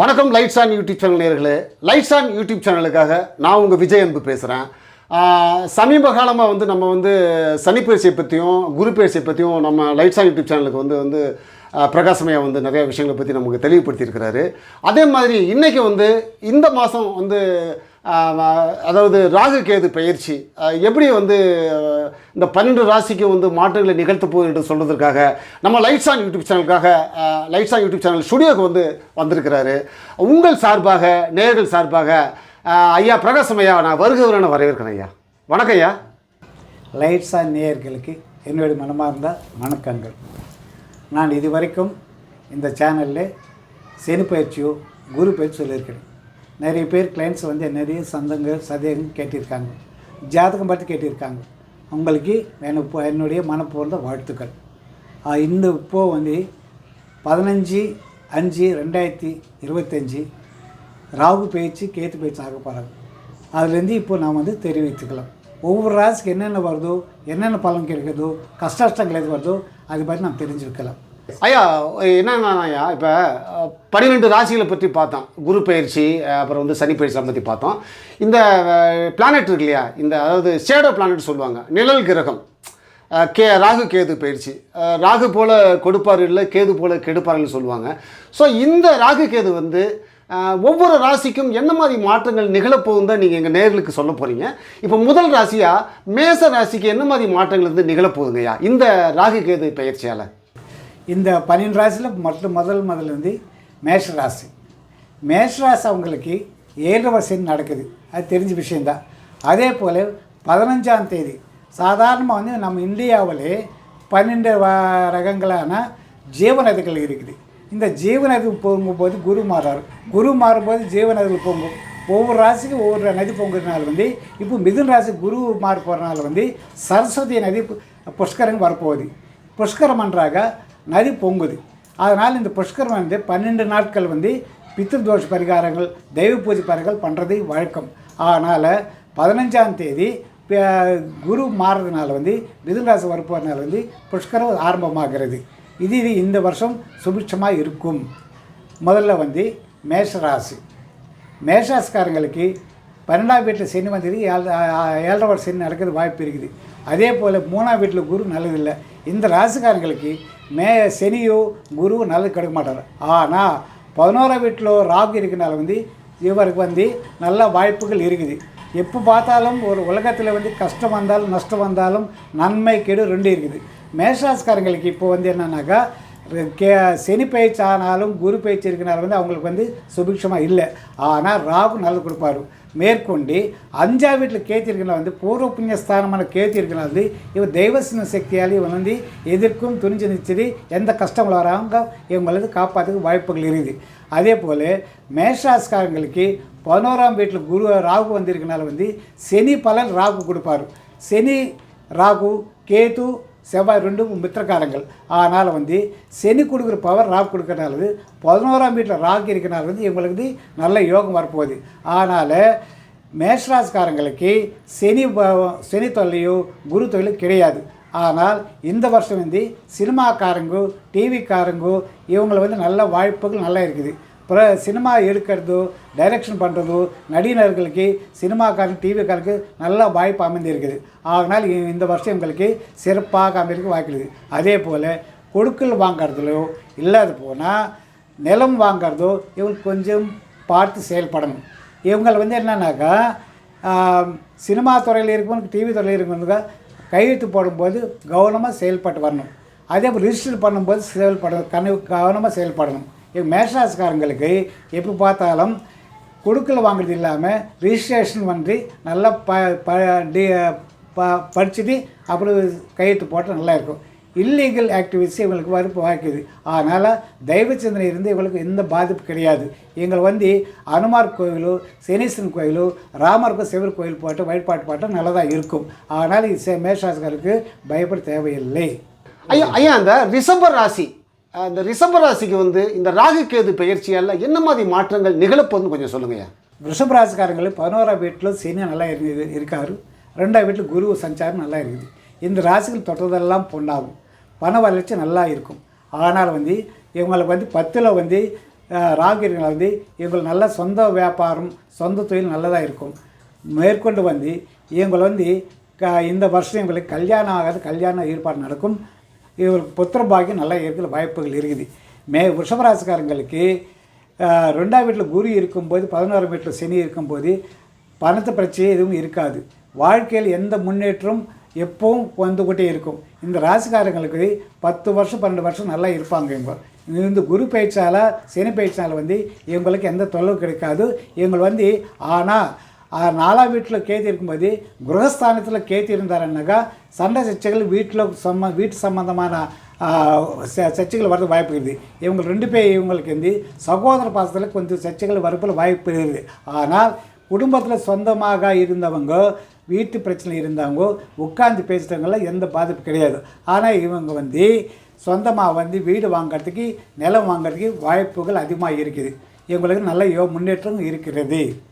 வணக்கம் lights on YouTube channel நேர்களே lights on YouTube சேனலுக்காக நான் உங்கள் விஜய் அன்பு பேசுகிறேன் சமீப காலமாக வந்து நம்ம வந்து சனி பயிற்சியை பற்றியும் குரு பயிற்சியை பற்றியும் நம்ம லைட்ஸ் ஆன் யூடியூப் சேனலுக்கு வந்து வந்து பிரகாசமையா வந்து நிறைய விஷயங்களை பற்றி நமக்கு தெளிவுபடுத்தியிருக்கிறாரு. அதே மாதிரி இன்றைக்கி வந்து இந்த மாதம் வந்து அதாவது ராகு கேது பயிற்சி எப்படி வந்து இந்த பன்னெண்டு ராசிக்கு வந்து மாற்றங்களை நிகழ்த்த போகுது என்று சொல்வதற்காக நம்ம லைட்ஸ் ஆன் யூடியூப் சேனலுக்காக லைட்ஸ் ஆன் யூடியூப் சேனல் ஸ்டுடியோக்கு வந்து வந்திருக்கிறாரு. உங்கள் சார்பாக நேர்கள் சார்பாக ஐயா பிரகாசம் ஐயா நான் வருகிறவரை வரவேற்கிறேன் ஐயா. வணக்கம் ஐயா. லைட்ஸ் ஆன் நேயர்களுக்கு என்னுடைய மனமார்ந்த வணக்கங்கள். நான் இதுவரைக்கும் இந்த சேனலில் சனி பயிற்சியோ குரு பயிற்சி சொல்லியிருக்கிறேன். நிறைய பேர் கிளைண்ட்ஸ் வந்து நிறைய சந்தங்கள் சதேகம் கேட்டிருக்காங்க. ஜாதகம் பார்த்து கேட்டிருக்காங்க. உங்களுக்கு எனக்கு என்னுடைய மனப்பூர்ந்த வாழ்த்துக்கள். இந்த இப்போ வந்து பதினஞ்சு அஞ்சு ரெண்டாயிரத்தி இருபத்தஞ்சி ராகு பேச்சு கேத்து பேச்சு ஆக போகிறாங்க அதுலேருந்து இப்போ நாம் வந்து தெரிவித்துக்கலாம். ஒவ்வொரு ராசிக்கு என்னென்ன வருதோ என்னென்ன பலன் கிடைக்குதோ கஷ்டங்கள் எது வருதோ அதை பற்றி நாம் தெரிஞ்சுக்கலாம். ஐயா என்னன்னா ஐயா? இப்போ பன்னிரெண்டு ராசிகளை பற்றி பார்த்தோம். குரு பயிற்சி அப்புறம் வந்து சனி பயிற்சி பற்றி பார்த்தோம். இந்த பிளானெட் இருக்கு இல்லையா? இந்த அதாவது ஷேடோ பிளானெட் சொல்லுவாங்க. நிழல் கிரகம். கே ராகு கேது பயிற்சி. ராகு போல கொடுப்பார் இல்லை கேது போல கெடுப்பார்னு சொல்லுவாங்க. ஸோ இந்த ராகு கேது வந்து ஒவ்வொரு ராசிக்கும் என்ன மாதிரி மாற்றங்கள் நிகழப்போகும் தான் நீங்கள் எங்கள் நேர்களுக்கு சொல்ல போகிறீங்க இப்போ முதல் ராசியாக மேச ராசிக்கு என்ன மாதிரி மாற்றங்கள் வந்து நிகழப்போகுதுங்கய்யா? இந்த ராகு கேது பயிற்சியால். இந்த பன்னெண்டு ராசியில் மட்டும் முதல் முதல்ல வந்து மேஷராசி ராசி. அவங்களுக்கு ஏழு வருஷம் நடக்குது. அது தெரிஞ்ச விஷயந்தான் அதே போல் பதினஞ்சாம் தேதி சாதாரணமாக வந்து நம்ம இந்தியாவிலே பன்னெண்டு ரகங்களான ஜீவநதிகள் இருக்குது. இந்த ஜீவநதி போகும்போது குரு மாறாரு. குரு மாறும்போது ஜீவநதிகள் போகும் ஒவ்வொரு ராசிக்கும் ஒவ்வொரு நதி பொங்குறதுனால வந்து இப்போ மிதுன் ராசி குரு மாறு போகிறனால வந்து சரஸ்வதி நதி புஷ்கரங்க வரப்போகுது. புஷ்கரம் பண்ணுறாங்க நதி பொங்குது. அதனால் இந்த புஷ்கரம் வந்து பன்னெண்டு நாட்கள் வந்து பித்ருதோஷ பரிகாரங்கள் தெய்வ பூஜை பரிகாரங்கள் பண்ணுறது வழக்கம். அதனால் பதினஞ்சாம் தேதி குரு மாறுறதுனால வந்து மிதுன ராசி வரப்போறதுனால வந்து புஷ்கரம் ஆரம்பமாகிறது. இது இது இந்த வருஷம் சுபிட்சமாக இருக்கும். முதல்ல வந்து மேஷராசி. மேஷராசிக்காரங்களுக்கு பன்னெண்டாம் வீட்டில் சனி வந்தது ஏழ் ஏழரை வருஷம் சனி நடக்கிறது வாய்ப்பு இருக்குது. அதே போல் மூணாம் வீட்டில் குரு நல்லதில்லை. இந்த ராசிக்காரங்களுக்கு மே சனியோ குரு நல்லது கிடைக்க மாட்டார். ஆனால் பதினோராம் வீட்டில் ராகு இருக்கனால வந்து இவருக்கு வந்து நல்ல வாய்ப்புகள் இருக்குது. எப்போ பார்த்தாலும் ஒரு உலகத்தில் வந்து கஷ்டம் வந்தாலும் நஷ்டம் வந்தாலும் நன்மை கெடு ரெண்டு இருக்குது. மேஷராசிக்காரங்களுக்கு இப்போ வந்து என்னன்னாக்கா கே சனி பயிற்சி ஆனாலும் குரு பயிற்சி இருக்கனால வந்து அவங்களுக்கு வந்து சுபிக்ஷமாக இல்லை. ஆனால் ராகு நல்லது கொடுப்பாரு. மேற்கொண்டு அஞ்சா வீட்டில் கேத்தி வந்து பூர்வ புண்ணிய ஸ்தானமான வந்து இவர் தெய்வசின சக்தியால் இவன் வந்து எதிர்க்கும் துணிஞ்சு நிச்சரி எந்த கஷ்டம் வராங்க இவங்களது காப்பாற்றுக்கு வாய்ப்புகள் இருக்குது. அதே போல் மேஷராஸ்காரங்களுக்கு பதினோராம் வீட்டில் குரு ராகு வந்திருக்கனால வந்து சனி பலன் ராகு கொடுப்பாரு. சனி ராகு கேது செவ்வாய் ரெண்டும் மித்திரக்காரங்கள். ஆனால் வந்து சனி கொடுக்குற பவர் ராகு கொடுக்கறனால வந்து பதினோராம் வீட்டில் ராகு இருக்கனால வந்து இவங்களுக்கு வந்து நல்ல யோகம் வரப்போகுது. ஆனால் மேஷராசிக்காரங்களுக்கு சனி ப- சனி தொல்லையோ குரு தொல்லையோ கிடையாது. ஆனால் இந்த வருஷம் வந்து சினிமாக்காரங்கோ டிவிக்காரங்கோ இவங்களை வந்து நல்ல வாய்ப்புகள் நல்லா இருக்குது. அப்புறம் சினிமா எடுக்கிறதோ டைரக்ஷன் பண்ணுறதோ நடிகர்களுக்கு சினிமாக்காரங்க டிவிக்காரருக்கு நல்ல வாய்ப்பு அமைந்திருக்குது. ஆகினால் இந்த வருஷம் எங்களுக்கு சிறப்பாக அமைக்க வாய்ப்பு அதே போல் கொடுக்கல் வாங்கிறதுலோ இல்லாத போனால் நிலம் வாங்கிறதோ இவங்களுக்கு கொஞ்சம் பார்த்து செயல்படணும். இவங்களை வந்து என்னன்னாக்கா சினிமா துறையில் இருக்கவங்க டிவி துறையில் இருக்கவங்க கையெழுத்து போடும்போது கவனமாக செயல்பட்டு வரணும். அதே போல் ரிஜிஸ்டர் பண்ணும்போது செயல்படணும் கனவு கவனமாக செயல்படணும். மேஷராசிக்காரங்களுக்கு எப்போ பார்த்தாலும் கொடுக்கல் வாங்குறது இல்லாமல் ரிஜிஸ்ட்ரேஷன் பண்ணி நல்லா ப ப டி ப படிச்சுட்டு அப்புறம் கையெழுத்து போட்டால் நல்லா இருக்கும். இல்லீகல் ஆக்டிவிட்டிஸ் இவங்களுக்கு வரப்பு வாய்க்குது. அதனால் தெய்வ சிந்தனை இருந்து இவங்களுக்கு எந்த பாதிப்பு கிடையாது. எங்களை வந்து அனுமார் கோயிலோ சனீஸ்வரன் கோயிலோ ராமருக்கு சிவர் கோயில் போட்டு வழிபாட்டு போட்டால் நல்லதாக இருக்கும். ஆனால் இது சே- மேஷராசிக்காருக்கு பயப்பட தேவையில்லை. ஐயா ஐயா அந்த ரிஷப ராசி. அந்த ரிஷபராசிக்கு வந்து இந்த ராகு கேது பயிற்சியால் என்ன மாதிரி மாற்றங்கள் நிகழப்போகுதுன்னு கொஞ்சம் சொல்லுங்க ரிஷபராசிக்காரங்களும் பதினோராம் வீட்டில் சீனியா நல்லா இருக்கு இருக்காரு. ரெண்டாம் வீட்டில் குரு சஞ்சாரம் நல்லா இருக்குது. இந்த ராசிகள் தொட்டதெல்லாம் பொண்ணாகும் பண வளர்ச்சி நல்லா இருக்கும். ஆனால் வந்து இவங்களுக்கு வந்து பத்தில் வந்து அஹ், வந்து இவங்களுக்கு நல்ல சொந்த வியாபாரம் சொந்த தொழில் நல்லதாக இருக்கும். மேற்கொண்டு வந்து இவங்களை வந்து க இந்த வருஷம் இவங்களுக்கு கல்யாணம் ஆகாத கல்யாண ஏற்பாடு நடக்கும். இவருக்கு புத்திர பாக்கியம் நல்லா இருக்கிற வாய்ப்புகள் இருக்குது. மே ரிஷபராசிக்காரங்களுக்கு ரெண்டாம் வீட்டில் குரு இருக்கும்போது பதினோராம் வீட்டில் சனி இருக்கும்போது பணத்தை பிரச்சனை எதுவும் இருக்காது. வாழ்க்கையில் எந்த முன்னேற்றம் எப்பவும் வந்துக்கிட்டே இருக்கும். இந்த ராசிக்காரங்களுக்கு பத்து வருஷம் பன்னெண்டு வருஷம் நல்லா இருப்பாங்க இவங்க. இந்த குரு பயிற்சியால் சனி பயிற்சியால் வந்து இவங்களுக்கு எந்த தொல்லையும் கிடைக்காது. இவங்க வந்து ஆனால் நாலாம் வீட்டில் கேத்தி இருக்கும்போது கிரகஸ்தானத்தில் கேத்தி இருந்தாருன்னாக்கா சண்டை சர்ச்சைகள் வீட்டில் சம்ம வீட்டு சம்பந்தமான ச- சர்ச்சைகள் வரது வாய்ப்பு இருக்குது. இவங்க ரெண்டு பேர் இவங்களுக்கு வந்து சகோதர பாசத்தில் கொஞ்சம் சர்ச்சைகள் வரப்பில் வாய்ப்பு இருக்குது. ஆனால் குடும்பத்தில் சொந்தமாக இருந்தவங்க வீட்டு பிரச்சனை இருந்தவங்க உட்காந்து பேசுகிறவங்கள எந்த பாதிப்பு கிடையாது. ஆனால் இவங்க வந்து சொந்தமாக வந்து வீடு வாங்குறதுக்கு நிலம் வாங்குறதுக்கு வாய்ப்புகள் அதிகமாக இருக்குது. இவங்களுக்கு நல்ல யோ முன்னேற்றம் இருக்கிறது.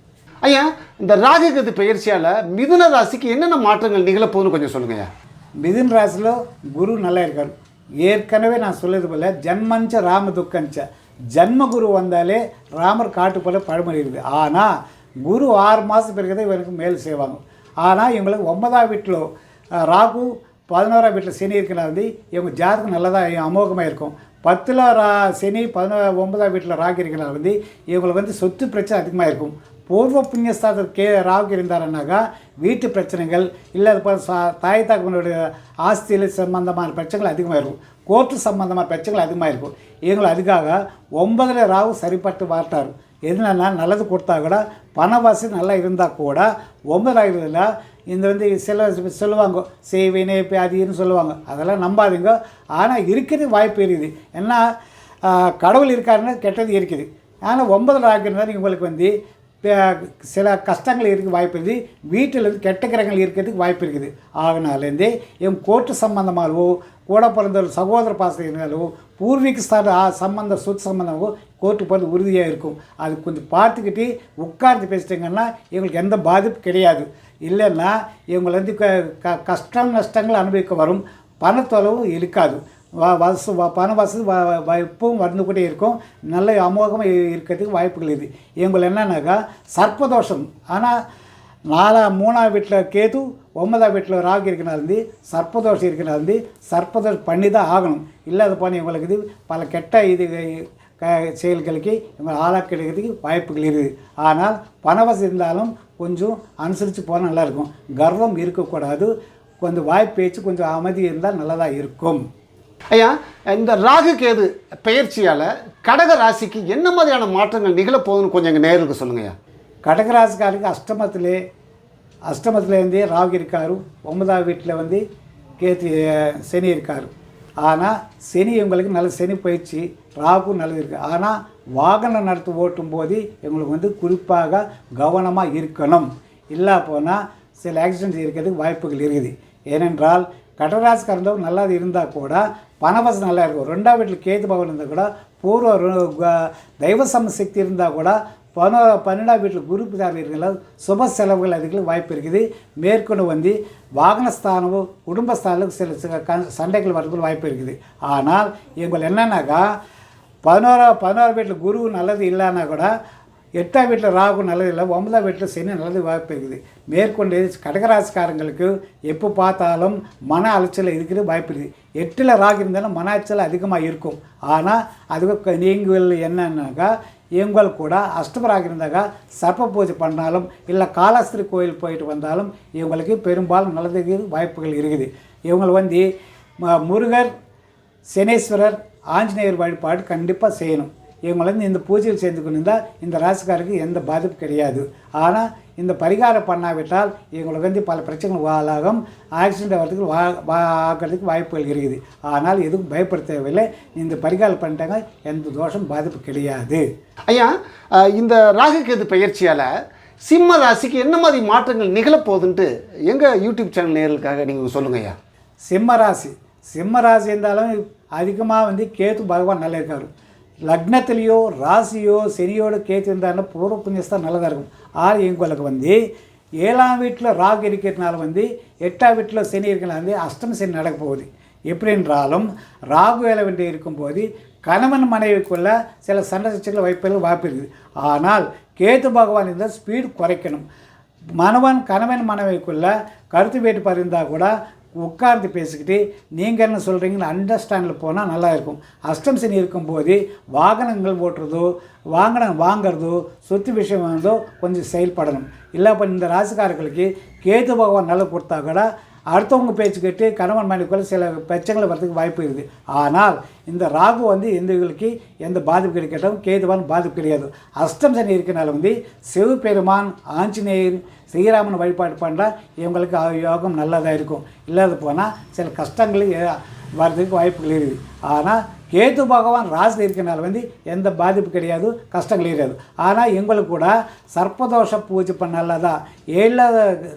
ஐயா இந்த ராகுகது பயிற்சியால் மிதுன ராசிக்கு என்னென்ன மாற்றங்கள் நிகழப்போகுதுன்னு கொஞ்சம் சொல்லுங்கய்யா மிதுன் ராசியில் குரு நல்லா இருக்கார். ஏற்கனவே நான் சொல்லுறது போல ஜன்மஞ்ச ராம துக்கஞ்ச. ஜன்ம குரு வந்தாலே ராமர் காட்டு போல பழமொழி இருக்குது. ஆனால் குரு ஆறு மாதம் பிறகு தான் இவருக்கு மேல் செய்வாங்க ஆனால் இவங்களுக்கு ஒன்பதாம் வீட்டில் ராகு பதினோராம் வீட்டில் சனி இருக்கிறனா வந்து இவங்க ஜாதகம் நல்லதாக அமோகமாக இருக்கும். பத்தில் ரா சனி பதினோ ஒன்பதாம் வீட்டில் ராகு இருக்கிறனால வந்து இவங்களுக்கு வந்து சொத்து பிரச்சனை அதிகமாக இருக்கும். பூர்வ புண்ணியஸ்தானத்தில் கே ராகு இருந்தாருன்னாக்கா வீட்டு பிரச்சனைகள் இல்லை அது சா தாய் தகவனுடைய ஆஸ்தியில் சம்பந்தமான பிரச்சனைகள் அதிகமாக இருக்கும். கோர்ட்டு சம்பந்தமான பிரச்சனைகள் அதிகமாக இருக்கும். இவங்களை அதுக்காக ஒன்பதில் ராகு சரிப்பட்டு வார்த்தார் எதுனா நல்லது கொடுத்தா கூட பண வசதி நல்லா இருந்தால் கூட ஒன்பதாயிரத்தில் இந்த வந்து சில சொல்லுவாங்க செய்வினை அதின்னு சொல்லுவாங்க. அதெல்லாம் நம்பாதீங்க. ஆனால் இருக்கிறது வாய்ப்பு இருக்குது. ஏன்னா கடவுள் இருக்காருன்னா கெட்டது இருக்குது. ஆனால் ஒன்பதில் ஆகிருந்தால் உங்களுக்கு வந்து சில கஷ்டங்கள் இருக்க வாய்ப்பு இருக்குது. வீட்டிலேருந்து கெட்ட கிரகங்கள் இருக்கிறதுக்கு வாய்ப்பு இருக்குது. ஆகினாலேருந்தே என் கோர்ட்டு சம்பந்தமாகவோ கூட பிறந்த ஒரு சகோதர பாசம் இருந்தாலோ பூர்வீக ஸ்தான சம்பந்த சொத்து சம்பந்தமாகவோ கோர்ட்டு போகிறது உறுதியாக இருக்கும். அது கொஞ்சம் பார்த்துக்கிட்டு உட்கார்ந்து பேசிட்டிங்கன்னா எங்களுக்கு எந்த பாதிப்பு கிடையாது. இல்லைன்னா இவங்களை வந்து க- க- கஷ்டம் நஷ்டங்கள் அனுபவிக்க வரும். பணத்தொலைவும் இருக்காது வச வ பண வசதி வ எப்பவும் வந்துக்கிட்டே இருக்கும். நல்ல அமோகமாக இருக்கிறதுக்கு வாய்ப்புகள் இது. இவங்களை என்னன்னாக்கா சர்ப்பதோஷம். ஆனால் நாலா மூணாவது வீட்டில் கேது ஒன்பதாம் வீட்டில் ராகு இருக்கிறனால இருந்து சர்ப்பதோஷம் இருக்கிறனால இருந்து சர்ப்பதோஷம் பண்ணி தான் ஆகணும். இல்லாத போன இவங்களுக்கு இது பல கெட்ட இது க செயல்களுக்கு இவங்க ஆளாக்கிறதுக்கு வாய்ப்புகள் இருக்குது. ஆனால் பணவசம் இருந்தாலும் கொஞ்சம் அனுசரித்து போனால் நல்லாயிருக்கும் கர்வம் இருக்கக்கூடாது. கொஞ்சம் வாய்ப்பேச்சு கொஞ்சம் அமைதி இருந்தால் நல்லதாக இருக்கும். ஐயா இந்த ராகு கேது பெயர்ச்சியால் கடக ராசிக்கு என்ன மாதிரியான மாற்றங்கள் நிகழப்போகுதுன்னு கொஞ்சம் எங்கள் நேருக்கு சொல்லுங்கய்யா கடகராசிக்காருக்கு அஷ்டமத்திலே அஷ்டமத்துலேருந்தே ராகு இருக்காரு. ஒன்பதாம் வீட்டில் வந்து கேத்து சனி இருக்கார். ஆனால் சனி இவங்களுக்கு நல்ல சனி பயிற்சி ராகு நல்லது இருக்குது ஆனால் வாகனம் நடத்து ஓட்டும் போது இவங்களுக்கு வந்து குறிப்பாக கவனமாக இருக்கணும். இல்லை போனால் சில ஆக்சிடென்ட் இருக்கிறதுக்கு வாய்ப்புகள் இருக்குது. ஏனென்றால் கடகராசிக்காரந்தவங்க நல்லா இருந்தால் கூட பணவசம் நல்லா இருக்கும். ரெண்டாம் வீட்டில் கேது பவன் இருந்தால் கூட பூர்வ தெய்வ சம சக்தி இருந்தால் கூட பன பன்னெண்டாம் வீட்டில் குரு பிதார் சுப செலவுகள் அதுக்கு வாய்ப்பு இருக்குது. மேற்கொண்டு வந்து வாகனஸ்தானமோ குடும்பஸ்தானம் சில சில க- சண்டைகள் வரதுக்கு வாய்ப்பு இருக்குது. ஆனால் இவங்க என்னன்னாக்கா பதினோரா பதினோரா வீட்டில் குரு நல்லது இல்லைன்னா கூட எட்டாம் வீட்டில் ராகு நல்லது இல்லை ஒன்பதாம் வீட்டில் சனி நல்லது வாய்ப்பு இருக்குது. மேற்கொண்டு கடகராசிக்காரங்களுக்கு எப்போ பார்த்தாலும் மன அலைச்சல் இருக்கிறது வாய்ப்பு இருக்குது. எட்டில் ராகு இருந்தாலும் மன அலைச்சல் அதிகமாக இருக்கும். ஆனால் அதுக்கு நீங்கள் என்னன்னாக்கா இவங்கள் கூட அஷ்டமராக இருந்தாக்கா சர்ப்ப பூஜை பண்ணாலும் இல்லை காலாஸ்திரி கோயில் போயிட்டு வந்தாலும் இவங்களுக்கு பெரும்பாலும் நல்லதுக்கு வாய்ப்புகள் இருக்குது. இவங்க வந்து முருகர் சனீஸ்வரர் ஆஞ்சநேயர் வழிபாடு கண்டிப்பாக செய்யணும். இவங்க வந்து இந்த பூஜையில் சேர்ந்து கொண்டிருந்தால் இந்த ராசிக்காருக்கு எந்த பாதிப்பு கிடையாது. ஆனால் இந்த பரிகாரம் பண்ணாவிட்டால் இவங்களுக்கு வந்து பல பிரச்சனைகள் வாழாகும் ஆக்சிடென்ட் ஆகிறதுக்கு வா ஆகிறதுக்கு வாய்ப்புகள் இருக்குது. ஆனால் எதுவும் பயப்பட தேவையில்லை இந்த பரிகாரம் பண்ணிட்டாங்க. எந்த தோஷம் பாதிப்பு கிடையாது. ஐயா இந்த ராகு கேது பெயர்ச்சியால் சிம்ம ராசிக்கு என்ன மாதிரி மாற்றங்கள் நிகழப்போகுதுன்ட்டு எங்கள் யூடியூப் சேனல் நேர்களுக்காக நீங்கள் சொல்லுங்க ஐயா. சிம்ம ராசி. சிம்ம ராசி இருந்தாலும் அதிகமாக வந்து கேத்து பகவான் நல்லா இருக்காரு. லக்னத்திலேயோ ராசியோ சனியோடு கேத்து இருந்தாருன்னா பூர்வ புண்ணியஸ்தான் நல்லதாக இருக்கும் ஆறு எங்களுக்கு வந்து ஏழாம் வீட்டில் ராகு இருக்கிறதுனால வந்து எட்டாம் வீட்டில் சனி இருக்கிறனால வந்து அஷ்டம சனி நடக்க போகுது. எப்படி என்றாலும் ராகு வேலை வேண்டி இருக்கும்போது கணவன் மனைவிக்குள்ள சில சண்டை சச்சரவுகள் வைப்பதில் வாய்ப்பு இருக்குது. ஆனால் கேத்து பகவான் இருந்தால் ஸ்பீடு குறைக்கணும். மனவன் கணவன் மனைவிக்குள்ள கருத்து வேறுபாடு இருந்தால் கூட உட்கார்ந்து பேசிக்கிட்டு நீங்கள் என்ன சொல்கிறீங்கன்னு அண்டர்ஸ்டாண்டில் போனால் நல்லா இருக்கும் அஷ்டம் சனி இருக்கும்போது வாகனங்கள் ஓட்டுறதோ வாகனம் வாங்குறதோ சொத்து விஷயம் வாங்குறதோ கொஞ்சம் செயல்படணும். இல்லை இப்போ இந்த ராசிக்காரர்களுக்கு கேது பகவான் நல்லா கொடுத்தா கூட அடுத்தவங்க பேச்சு கேட்டு கணவன் மனைவிக்குள்ள சில பிரச்சனைகள் வரதுக்கு வாய்ப்பு இருக்குது. ஆனால் இந்த ராகு வந்து இந்துக்களுக்கு எந்த பாதிப்பு கிடைக்கட்டும் கேதுவான் பாதிப்பு கிடையாது. அஷ்டம் சனி இருக்கனால வந்து சிவபெருமான் ஆஞ்சநேயர் ஸ்ரீராமன் வழிபாடு பண்ணால் இவங்களுக்கு யோகம் நல்லதாக இருக்கும். இல்லாத போனால் சில கஷ்டங்கள் வர்றதுக்கு வாய்ப்புகள் இருக்குது ஆனால் கேது பகவான் ராசியில் இருக்கனால வந்து எந்த பாதிப்பு கிடையாது கஷ்டங்கள் இருக்காது. ஆனால் எங்களுக்கு கூட சர்ப்பதோஷ பூஜை பண்ணலதா ஏழ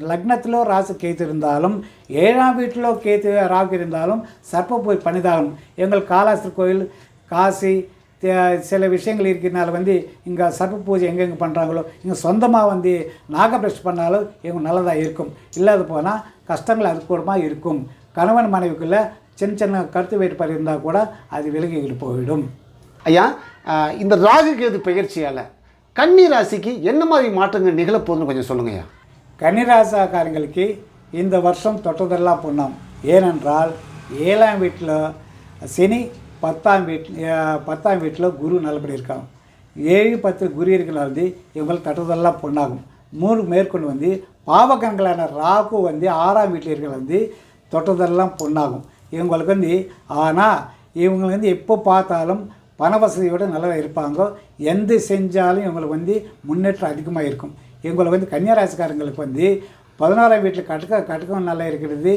லக்னத்திலோ ராசி கேத்து இருந்தாலும் ஏழாம் வீட்டிலோ கேத்து ராகு இருந்தாலும் சர்ப்ப பூஜை பண்ணிதாகணும். எங்கள் காலாஸ்திரி கோயில் காசி சில விஷயங்கள் இருக்கிறனால வந்து இங்கே சர்ப்ப பூஜை எங்கெங்கே பண்ணுறாங்களோ இங்கே சொந்தமாக வந்து நாகபிரஷ் பண்ணாலும் இவங்க நல்லதாக இருக்கும். இல்லாத போனால் கஷ்டங்கள் அது கூடமாக இருக்கும். கணவன் மனைவிக்குள்ளே சின்ன சின்ன கருத்து வேறுபாடு இருந்தால் கூட அது விலகிக்கிட்டு போயிடும். ஐயா இந்த ராகு கேது பயிற்சியால் கன்னி ராசிக்கு என்ன மாதிரி மாற்றங்கள் நிகழப்போகுதுன்னு கொஞ்சம் சொல்லுங்க ஐயா. கன்னிராசாக்காரங்களுக்கு இந்த வருஷம் தொட்டதெல்லாம் பொண்ணாம். ஏனென்றால் ஏழாம் வீட்டில் சனி பத்தாம் வீட்டில் பத்தாம் வீட்டில் குரு நல்லபடி இருக்காங்க. ஏழு பத்து குரு இருக்கிறனால இவங்களுக்கு தட்டுதெல்லாம் பொண்ணாகும். மூணு மேற்கொண்டு வந்து பாவகன்களான ராகு வந்து ஆறாம் வீட்டில் இருக்கிற வந்து தொட்டதெல்லாம் பொண்ணாகும். இவங்களுக்கு வந்து ஆனால் இவங்க வந்து எப்போ பார்த்தாலும் பண வசதியோடு நல்லா இருப்பாங்க. எந்த செஞ்சாலும் இவங்களுக்கு வந்து முன்னேற்றம் அதிகமாக இருக்கும். இவங்களுக்கு வந்து கன்னியாராசிக்காரங்களுக்கு வந்து பதினாறாம் வீட்டில் கட்டுக்க கட்டுக்கம் நல்லா இருக்கிறது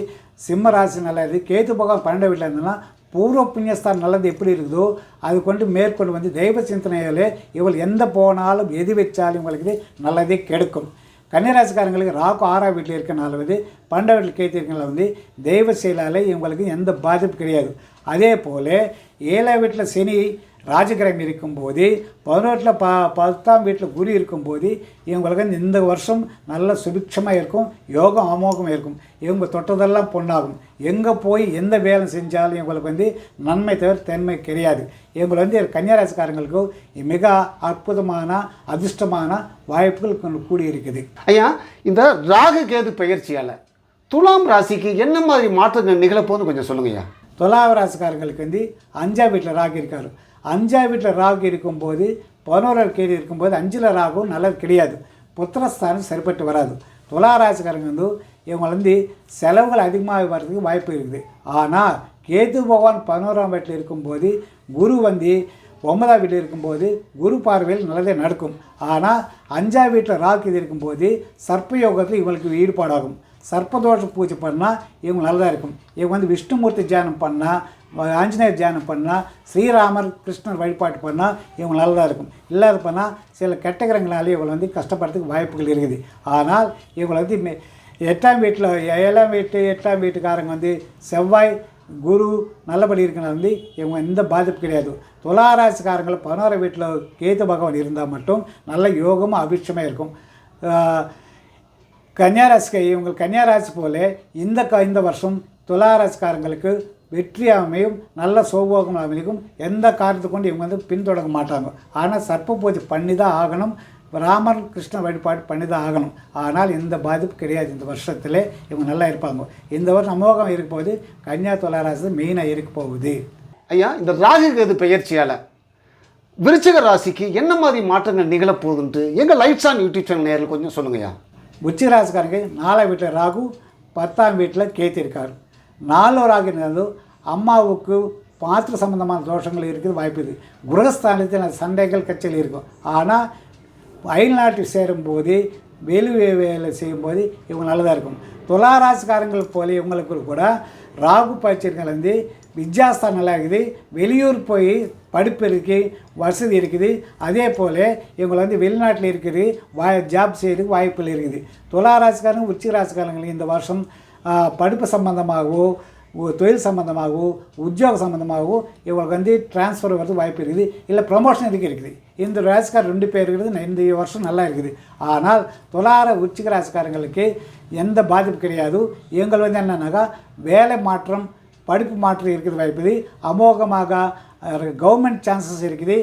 சிம்ம ராசி நல்லா இருக்குது கேத்து பக்கம் பன்னெண்டாம் வீட்டில் இருந்ததுன்னா பூர்வ புண்ணியஸ்தான் நல்லது எப்படி இருக்குதோ அது கொண்டு மேற்கொண்டு வந்து தெய்வ சிந்தனையாலே இவள் எந்த போனாலும் எது வச்சாலும் இவங்களுக்கு நல்லதே கிடைக்கும். கன்னிராசிக்காரங்களுக்கு ராகு ஆறாம் வீட்டில் இருக்கனால வந்து பன்னெண்டு வீட்டில் கேட்டிருக்கனால வந்து தெய்வ செயலால் இவங்களுக்கு எந்த பாதிப்பு கிடையாது. அதே போல் ஏழாம் வீட்டில் சனி ராஜகிரகம் இருக்கும்போது பதினெட்டில் ப பத்தாம் வீட்டில் குரு இருக்கும்போது இவங்களுக்கு வந்து இந்த வருஷம் நல்ல சுபிக்ஷமாக இருக்கும் யோகம் அமோகமாக இருக்கும். இவங்க தொட்டதெல்லாம் பொண்ணாகும். எங்கே போய் எந்த வேலை செஞ்சாலும் இவங்களுக்கு வந்து நன்மை தவிர தன்மை கிடையாது. இவங்களை வந்து கன்னியாராசிக்காரங்களுக்கு மிக அற்புதமான அதிர்ஷ்டமான வாய்ப்புகள் கொஞ்சம் கூடி இருக்குது ஐயா இந்த ராகு கேது பயிற்சியால் துலாம் ராசிக்கு என்ன மாதிரி மாற்றங்கள் நிகழப்போகுதுன்னு கொஞ்சம் சொல்லுங்க ஐயா துலாவ ராசிக்காரங்களுக்கு வந்து அஞ்சாம் வீட்டில் ராகு இருக்கார். அஞ்சாம் வீட்டில் ராகு இருக்கும்போது பதினோராம் கேடு இருக்கும்போது அஞ்சில் ராகும் நல்லது கிடையாது. புத்திரஸ்தானம் சரிப்பட்டு வராது. துளாராசிக்காரங்க வந்து இவங்க வந்து செலவுகள் அதிகமாக வர்றதுக்கு வாய்ப்பு இருக்குது. ஆனால் கேது பகவான் பதினோராம் வீட்டில் இருக்கும்போது குரு வந்து ஒன்பதாம் வீட்டில் இருக்கும்போது குரு பார்வையில் நல்லதே நடக்கும். ஆனால் அஞ்சாம் வீட்டில் ராகு இது இருக்கும்போது சர்ப்ப யோகத்தில் இவங்களுக்கு ஈடுபாடாகும். சர்ப்பதோஷ பூஜை பண்ணால் இவங்க நல்லதாக இருக்கும். இவங்க வந்து விஷ்ணுமூர்த்தி தியானம் பண்ணால் ஆஞ்சநேயர் தியானம் பண்ணால் ஸ்ரீராமர் கிருஷ்ணர் வழிபாட்டு பண்ணால் இவங்க நல்லதாக இருக்கும். இல்லாத பண்ணால் சில கெட்ட கிரகங்களாலே இவங்களை வந்து கஷ்டப்படுறதுக்கு வாய்ப்புகள் இருக்குது. ஆனால் இவங்களை வந்து மே- எட்டாம் வீட்டில் ஏழாம் வீட்டு எட்டாம் வீட்டுக்காரங்க வந்து செவ்வாய் குரு நல்லபடி இருக்கிறது வந்து இவங்க எந்த பாதிப்பு கிடையாது. துளாராசிக்காரங்களை பதினோரா வீட்டில் கேது பகவான் இருந்தால் மட்டும் நல்ல யோகமும் அபிட்சமாக இருக்கும். ஆஹ் கன்னியாராசிக்கு இவங்க கன்னியாராசி போல இந்த க இந்த வருஷம் துளாராசிக்காரங்களுக்கு வெற்றி அமையும் நல்ல சோபோகம் அமைக்கும் எந்த காரணத்தை கொண்டு இவங்க வந்து பின்தொடங்க மாட்டாங்க. ஆனால் சர்ப்ப பூஜை பண்ணி தான் ஆகணும். ராமர் கிருஷ்ண வழிபாடு பண்ணி தான் ஆகணும். ஆனால் எந்த பாதிப்பு கிடையாது. இந்த வருஷத்தில் இவங்க நல்லா இருப்பாங்க. இந்த வருஷம் அமோகம் இருக்க போகுது. கன்னியா துளாராசி மெயினாக இருக்க போகுது. ஐயா இந்த ராகு கேது பயிற்சியால் விருச்சிக ராசிக்கு என்ன மாதிரி மாற்றங்கள் நிகழப்போகுதுன்ட்டு எங்கள் லைட்ஸ் ஆன் யூடியூப் சேனல் நேரில் கொஞ்சம் சொல்லுங்க ஐயா. உச்சி ராசிக்காரங்க நாலாம் வீட்டில் ராகு பத்தாம் வீட்டில் கேத்து இருக்கார். நாலு ராகு அம்மாவுக்கு பாத்திர சம்பந்தமான தோஷங்கள் இருக்குது வாய்ப்பு இருக்குது. குரகஸ்தானத்தில் சண்டைகள் கச்சல் இருக்கும். ஆனால் அயல்நாட்டில் சேரும்போது வெளி வேலை செய்யும்போது இவங்க நல்லதாக இருக்கும். துளாராசிக்காரங்கள் போல இவங்களுக்கு கூட ராகு பயிற்சிகள் வந்து வித்யாஸ்தான் நல்லா இருக்குது. வெளியூர் போய் படிப்பு இருக்குது வசதி இருக்குது. அதே போல் இவங்களை வந்து வெளிநாட்டில் இருக்குது வா ஜாப் செய்கிறதுக்கு வாய்ப்புகள் இருக்குது. துளாராசிக்காரங்க உச்சி ராசிக்காரங்களுக்கு இந்த வருஷம் படிப்பு சம்பந்தமாகவோ தொழில் சம்மந்தமாகவோ உத்தியோக சம்மந்தமாகவோ இவங்களுக்கு வந்து ட்ரான்ஸ்ஃபர் வரது வாய்ப்பு இருக்குது. இல்லை ப்ரொமோஷன் இதுக்கு இருக்குது? இந்த ராசிக்கார் ரெண்டு பேர் இருக்கிறது இந்த வருஷம் நல்லா இருக்குது. ஆனால் துளார உச்சிக ராசிக்காரங்களுக்கு எந்த பாதிப்பு கிடையாது. எங்கள் வந்து என்னன்னாக்கா வேலை மாற்றம் படிப்பு மாற்றம் இருக்கிறது வாய்ப்பு அமோகமாக கவர்மெண்ட் சான்சஸ் இருக்குது.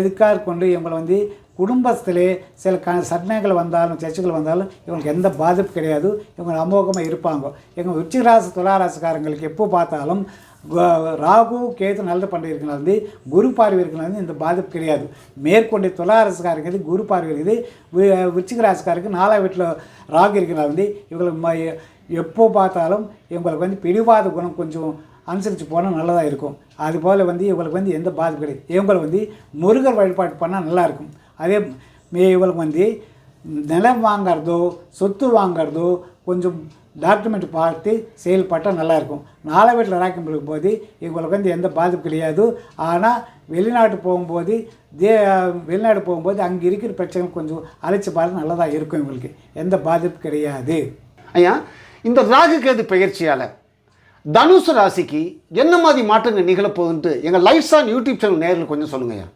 எதுக்காக கொண்டு இவங்களை வந்து குடும்பத்திலே சில க சட்டங்கள் வந்தாலும் சர்ச்சைகள் வந்தாலும் இவங்களுக்கு எந்த பாதிப்பு கிடையாது. இவங்க அமோகமாக இருப்பாங்க. எங்கள் உச்சிராசி துளாராசிக்காரங்களுக்கு எப்போ பார்த்தாலும் ராகு கேது நல்ல பண்டிகை வந்து குரு பார்வை இருக்கிறது வந்து இந்த பாதிப்பு கிடையாது. மேற்கொண்டு துளாரசுக்காரங்க இது குரு பார்வை இருக்குது வி- விருச்சிக ராசிக்காரருக்கு நாலாம் வீட்டில் ராகு இருக்கிறதா வந்து இவங்களுக்கு ம- எப்போ பார்த்தாலும் இவங்களுக்கு வந்து பிடிவாத குணம் கொஞ்சம் அனுசரித்து போனால் நல்லதாக இருக்கும். அதுபோல் வந்து இவங்களுக்கு வந்து எந்த பாதிப்பு கிடையாது. இவங்களை வந்து முருகர் வழிபாடு பண்ணால் நல்லாயிருக்கும் அதே மே இவங்களுக்கு வந்து நிலம் வாங்கிறதோ சொத்து வாங்குறதோ கொஞ்சம் டாக்குமெண்ட் பார்த்து செயல்பட்டால் நல்லாயிருக்கும். நாலா வீட்டில் ராக்கம் போது இவங்களுக்கு வந்து எந்த பாதிப்பு கிடையாது. ஆனால் வெளிநாட்டு போகும்போது தே வெளிநாடு போகும்போது அங்கே இருக்கிற பிரச்சனை கொஞ்சம் அழைச்சி பார்த்து நல்லதாக இருக்கும் இவங்களுக்கு எந்த பாதிப்பு கிடையாது. ஐயா இந்த ராகு கேது பயிற்சியால் தனுசு ராசிக்கு என்ன மாதிரி மாற்றங்கள் நிகழப்போகுதுன்ட்டு எங்கள் லைஃப் ஆன் யூடியூப் சேனல் நேரில் கொஞ்சம் சொல்லுங்க ஐயா.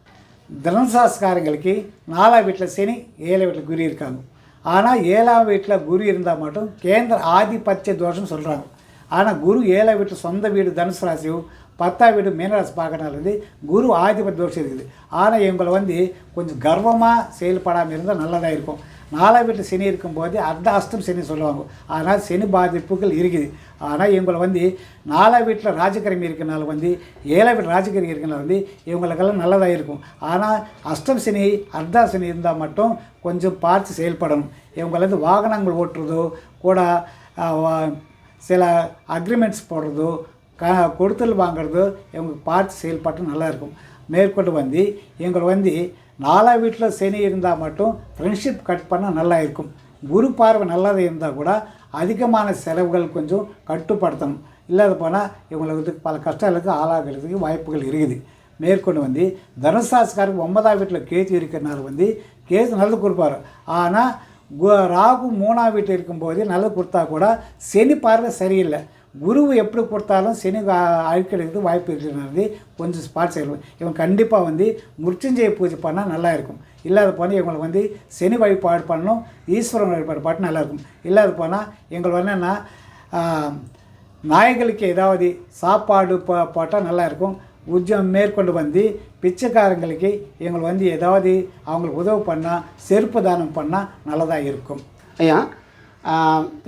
தனுசாஸ்காரங்களுக்கு நாலாம் வீட்டில் சனி ஏழாம் வீட்டில் குரு இருக்காங்க. ஆனால் ஏழாம் வீட்டில் குரு இருந்தால் மட்டும் கேந்திர ஆதிபத்திய தோஷம்னு சொல்கிறாங்க ஆனால் குரு ஏழாம் வீட்டில் சொந்த வீடு தனுசு ராசியும் பத்தாம் வீடு மீனராசி பார்க்கறனால வந்து குரு ஆதிபத்திய தோஷம் இருக்குது. ஆனால் இவங்களை வந்து கொஞ்சம் கர்வமாக செயல்படாமல் இருந்தால் நல்லதாக இருக்கும். நாலாம் வீட்டில் சனி இருக்கும்போது அர்த்த அஷ்டம் சனி சொல்லுவாங்க. ஆனால் சனி பாதிப்புகள் இருக்குது. ஆனால் இவங்களை வந்து நாலாம் வீட்டில் ராஜகிரமி இருக்கனால வந்து ஏழாம் வீட்டில் ராஜகிரமி இருக்கனால வந்து இவங்களுக்கெல்லாம் நல்லதாக இருக்கும். ஆனால் அஷ்டம் சனி அர்த்தா சனி இருந்தால் மட்டும் கொஞ்சம் பார்த்து செயல்படணும். இவங்களை வந்து வாகனங்கள் ஓட்டுறதோ கூட சில அக்ரிமெண்ட்ஸ் போடுறதோ க கொடுத்தல் வாங்குறதோ இவங்க பார்த்து செயல்பட்டு நல்லாயிருக்கும் மேற்கொண்டு வந்து இவங்களை வந்து நாலாம் வீட்டில் சனி இருந்தால் மட்டும் ஃப்ரெண்ட்ஷிப் கட் பண்ணால் நல்லா இருக்கும். குரு பார்வை நல்லதாக இருந்தால் கூட அதிகமான செலவுகள் கொஞ்சம் கட்டுப்படுத்தணும். இல்லாத போனால் இவங்களுக்கு பல கஷ்டங்களுக்கு ஆளாகிறதுக்கு வாய்ப்புகள் இருக்குது. மேற்கொண்டு வந்து தனுசாஸ்காருக்கு ஒன்பதாம் வீட்டில் கேஜி இருக்கிறனால வந்து கேது நல்லது கொடுப்பாரு. ஆனால் ராகு மூணாம் வீட்டில் இருக்கும்போது நல்லது கொடுத்தா கூட சனி பார்வை சரியில்லை. குருவு எப்படி கொடுத்தாலும் சனி அழிக்கிறதுக்கு வாய்ப்பு இருக்கிறது. கொஞ்சம் ஸ்பாட் செய்யணும் இவங்க கண்டிப்பாக வந்து முருச்சஞ்சய பூஜை பண்ணால் நல்லா இருக்கும். இல்லாத போனால் இவங்களுக்கு வந்து சனி வழிபாடு பண்ணணும் ஈஸ்வரன் வழிபாடு பாட்டு நல்லாயிருக்கும் இல்லாத போனால் எங்களுக்கு என்னென்னா நாய்களுக்கு ஏதாவது சாப்பாடு போ போட்டால் நல்லா இருக்கும். உஜ்ஜம் மேற்கொண்டு வந்து பிச்சைக்காரங்களுக்கு எங்களுக்கு வந்து ஏதாவது அவங்களுக்கு உதவி பண்ணால் செருப்பு தானம் பண்ணால் நல்லதாக இருக்கும். ஐயா